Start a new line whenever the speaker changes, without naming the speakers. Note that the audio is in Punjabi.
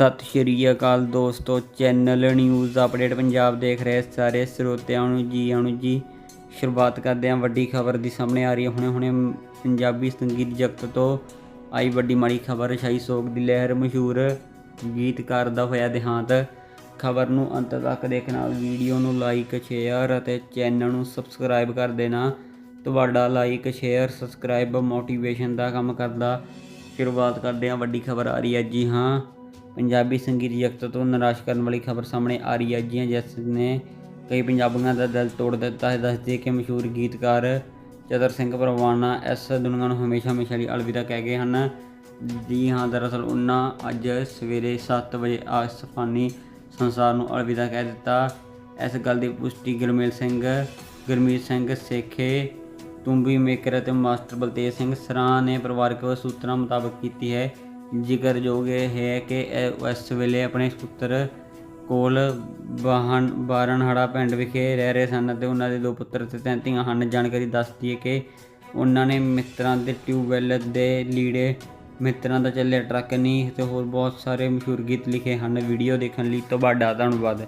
ਸਤਿ ਸ਼੍ਰੀ ਅਕਾਲ ਦੋਸਤੋ, ਚੈਨਲ ਨਿਊਜ਼ ਅਪਡੇਟ ਪੰਜਾਬ ਦੇਖ ਰਹੇ ਸਾਰੇ ਸਰੋਤਿਆਂ ਨੂੰ ਜੀ ਆਣੂ ਜੀ। ਸ਼ੁਰੂਆਤ ਕਰਦੇ ਹਾਂ ਵੱਡੀ ਖਬਰ ਦੀ ਸਾਹਮਣੇ ਆ ਰਹੀ ਹੈ। ਹੁਣੇ ਹੁਣੇ ਪੰਜਾਬੀ ਸੰਗੀਤ ਜਗਤ ਤੋਂ ਆਈ ਵੱਡੀ ਮਾੜੀ ਖਬਰ ਛਾਈ ਸੋਗ ਦੀ ਲਹਿਰ ਮਸ਼ਹੂਰ ਗੀਤਕਾਰ ਦਾ ਹੋਇਆ ਦੇਹਾਂਤ। ਖਬਰ ਨੂੰ ਅੰਤ ਤੱਕ ਦੇਖਣਾ ਵੀਡੀਓ ਨੂੰ ਲਾਈਕ, ਸ਼ੇਅਰ ਅਤੇ ਚੈਨਲ ਨੂੰ ਸਬਸਕ੍ਰਾਈਬ ਕਰ ਦੇਣਾ। ਤੁਹਾਡਾ ਲਾਈਕ, ਸ਼ੇਅਰ, ਸਬਸਕ੍ਰਾਈਬ ਮੋਟੀਵੇਸ਼ਨ ਦਾ ਕੰਮ ਕਰਦਾ। ਸ਼ੁਰੂਆਤ ਕਰਦੇ ਹਾਂ ਵੱਡੀ ਖਬਰ ਆ ਰਹੀ ਹੈ। ਜੀ ਹਾਂ ਪੰਜਾਬੀ ਸੰਗੀਤ ਜਗਤ ਤੋਂ ਨਿਰਾਸ਼ ਕਰਨ ਵਾਲੀ ਖਬਰ ਸਾਹਮਣੇ ਆ ਰਹੀ ਹੈ। ਜੀ ਜਿਸ ਨੇ ਕਈ ਪੰਜਾਬੀਆਂ ਦਾ ਦਿਲ ਤੋੜ ਦਿੱਤਾ ਹੈ। ਦੱਸਦੀ ਕਿ ਮਸ਼ਹੂਰ ਗੀਤਕਾਰ ਚਤਰ ਸਿੰਘ ਪਰਵਾਨਾ ਇਸ ਦੁਨੀਆ ਨੂੰ ਹਮੇਸ਼ਾ ਹਮੇਸ਼ਾ ਲਈ ਅਲਵਿਦਾ ਕਹਿ ਗਏ ਹਨ। ਜੀ ਹਾਂ, ਦਰਅਸਲ ਉਹਨਾਂ ਅੱਜ ਸਵੇਰੇ 7 ਵਜੇ ਆਸਫਾਨੀ ਸੰਸਾਰ ਨੂੰ ਅਲਵਿਦਾ ਕਹਿ ਦਿੱਤਾ। ਇਸ ਗੱਲ ਦੀ ਪੁਸ਼ਟੀ ਗੁਰਮੇਲ ਸਿੰਘ, ਗੁਰਮੀਤ ਸਿੰਘ ਸੇਖੇ, ਤੁੰਬੀ ਮੇਕਰ ਅਤੇ ਮਾਸਟਰ ਬਲਤੇਜ ਸਿੰਘ ਸਰਾਂ ਨੇ ਪਰਿਵਾਰਕ ਸੂਤਰਾਂ ਮੁਤਾਬਕ ਕੀਤੀ ਹੈ। ਜ਼ਿਕਰਯੋਗ ਇਹ ਹੈ ਕਿ ਇਸ ਵੇਲੇ ਆਪਣੇ ਪੁੱਤਰ ਕੋਲ ਬਾਹਨ ਬਾਰਨਹੜਾ ਪਿੰਡ ਵਿਖੇ ਰਹਿ ਰਹੇ ਸਨ ਅਤੇ ਉਹਨਾਂ ਦੇ ਦੋ ਪੁੱਤਰ ਤੇ ਤਿੰਨ ਧੀਆਂ ਹਨ। ਜਾਣਕਾਰੀ ਦੱਸਦੀ ਹੈ ਕਿ ਉਹਨਾਂ ਨੇ ਮਿੱਤਰਾਂ ਦੇ ਟਿਊਬਵੈੱਲ ਦੇ ਲੀੜੇ, ਮਿੱਤਰਾਂ ਦਾ ਚੱਲਿਆ ਟਰੱਕ ਨਹੀਂ ਤੇ ਹੋਰ ਬਹੁਤ ਸਾਰੇ ਮਸ਼ਹੂਰ ਗੀਤ ਲਿਖੇ ਹਨ। ਵੀਡੀਓ ਦੇਖਣ ਲਈ ਤੁਹਾਡਾ ਧੰਨਵਾਦ।